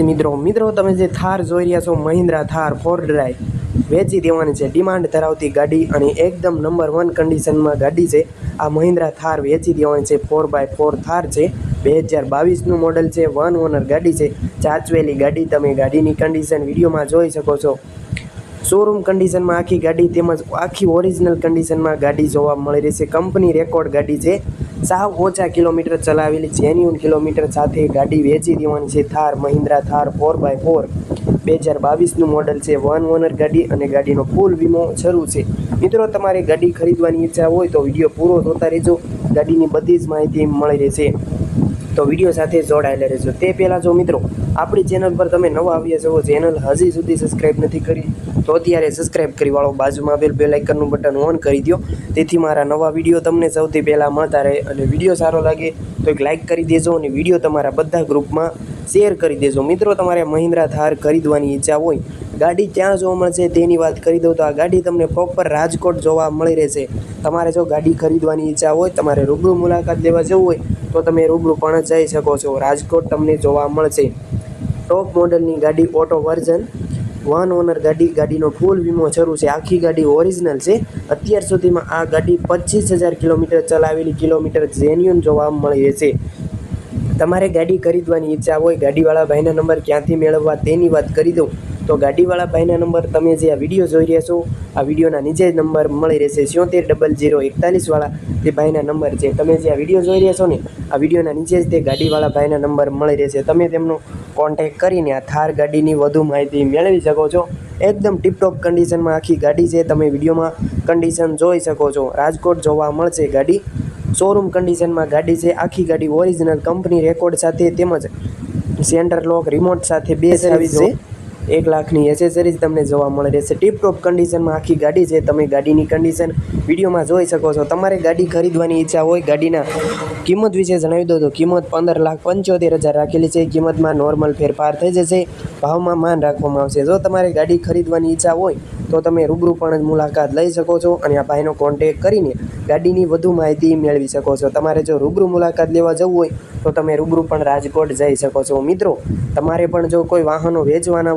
મિત્રો મિત્રો, તમે જે થાર જોઈ રહ્યા છો, મહિન્દ્રા થાર ફોર ડ્રાઈવ વેચી દેવાની છે. ડિમાન્ડ ધરાવતી ગાડી અને એકદમ નંબર વન કન્ડિશનમાં ગાડી છે. આ મહિન્દ્રા થાર વેચી દેવાની છે. ફોર બાય ફોર થાર છે. બે હજાર બાવીસનું મોડલ છે. વન ઓનર ગાડી છે. ચાચવેલી ગાડી તમે ગાડીની કન્ડિશન વિડીયોમાં જોઈ શકો છો. શોરૂમ કન્ડિશનમાં આખી ગાડી તેમજ આખી ઓરિજિનલ કન્ડિશનમાં ગાડી જોવા મળી રહેશે કંપની રેકોર્ડ ગાડી છે. સાવ ઓછા કિલોમીટર ચલાવેલી જેન્યુન કિલોમીટર સાથે ગાડી વેચી દેવાની છે. Thar Mahindra Thar four by four બે હજાર બાવીસનું મોડલ છે. વન ઓનર ગાડી અને ગાડીનો ફૂલ વીમો શરૂ છે. મિત્રો, તમારે ગાડી ખરીદવાની ઈચ્છા હોય તો વીડિયો પૂરો જોતા રહેજો. ગાડીની બધી જ માહિતી મળી રહેશે. તો વીડિયો સાથે જોડાયેલા રહેજો. તે પહેલાં જો મિત્રો, આપણી ચેનલ પર તમે નવા આવ્યા છો ચેનલ હજી સુધી સબસ્ક્રાઈબ નથી કરી, તો અત્યારે સબસ્ક્રાઈબ કરી વાળો બાજુમાં આવેલ બેલ આઇકનનું બટન ઓન કરી દો તેથી મારા નવા વીડિયો તમને સૌથી પહેલાં મળતા રહે અને વીડિયો સારો લાગે તો એક લાઇક કરી દેજો અને વીડિયો તમારા બધા ગ્રુપમાં શેર કરી દેજો. મિત્રો, તમારે મહિન્દ્રા થાર ખરીદવાની ઈચ્છા હોય, ગાડી ક્યાં જોવા મળશે તેની વાત કરી દઉં તો આ ગાડી તમને પ્રોપર રાજકોટ જોવા મળી રહેશે. તમારે જો ગાડી ખરીદવાની ઈચ્છા હોય, તમારે રૂબરૂ મુલાકાત લેવા જવું હોય તો તમે રૂબરૂ પણ જઈ શકો છો. રાજકોટ તમને જોવા મળશે. ટોપ મોડલની ગાડી ઓટો વર્ઝન વન ઓનર ગાડી, ગાડીનો ફૂલ વીમો શરૂ છે. આખી ગાડી ઓરિજિનલ છે. અત્યાર સુધીમાં આ ગાડી પચીસ હજાર કિલોમીટર ચલાવેલી કિલોમીટર જેન્યુન જોવા મળી છે. તમારે ગાડી ખરીદવાની ઈચ્છા હોય, ગાડીવાળા ભાઈના નંબર ક્યાંથી મેળવવા તેની વાત કરી દઉં. તો ગાડીવાળા ભાઈના નંબર તમે જે આ વીડિયો જોઈ રહ્યા છો આ વિડીયોના નીચે જ નંબર મળી રહેશે સિત્તેર ડબલ જીરો એકતાલીસવાળા તે ભાઈના નંબર છે. તમે જે આ વીડિયો જોઈ રહ્યા છો ને આ વિડીયોના નીચે જ તે ગાડીવાળા ભાઈના નંબર મળી રહેશે. તમે તેમનો કોન્ટેક કરીને આ થાર ગાડીની વધુ માહિતી મેળવી શકો છો. એકદમ ટીપટોપ કન્ડિશનમાં આખી ગાડી છે. તમે વિડીયોમાં કન્ડિશન જોઈ શકો છો. રાજકોટ જોવા મળશે ગાડી. શોરૂમ કન્ડિશનમાં ગાડી છે. આખી ગાડી ઓરિજિનલ કંપની રેકોર્ડ સાથે તેમજ સેન્ટર લોક રિમોટ સાથે બે સર્વિસ છે. એક લાખની એસેસરીઝ તમને જોવા મળે રહેશે. ટીપટોપ કન્ડિશનમાં આખી ગાડી છે. તમે ગાડીની કન્ડિશન વિડીયોમાં જોઈ શકો છો. તમારે ગાડી ખરીદવાની ઈચ્છા હોય, ગાડીના કિંમત વિશે જણાવી દો તો કિંમત પંદર લાખ પંચોતેર હજાર રાખેલી છે. કિંમતમાં નોર્મલ ફેરફાર થઈ જશે. ભાવમાં માન રાખવામાં આવશે. જો તમારે ગાડી ખરીદવાની ઈચ્છા હોય, તો તમે રૂબરૂ પણ મુલાકાત લઈ શકો છો અને આ ભાઈનો કોન્ટેક કરીને ગાડીની વધુ માહિતી મેળવી શકો છો. તમારે જો રૂબરૂ મુલાકાત લેવા જવું હોય, તો તમે રૂબરૂ પણ રાજકોટ જઈ શકો છો. મિત્રો, તમારે પણ જો કોઈ વાહનો વેચવાના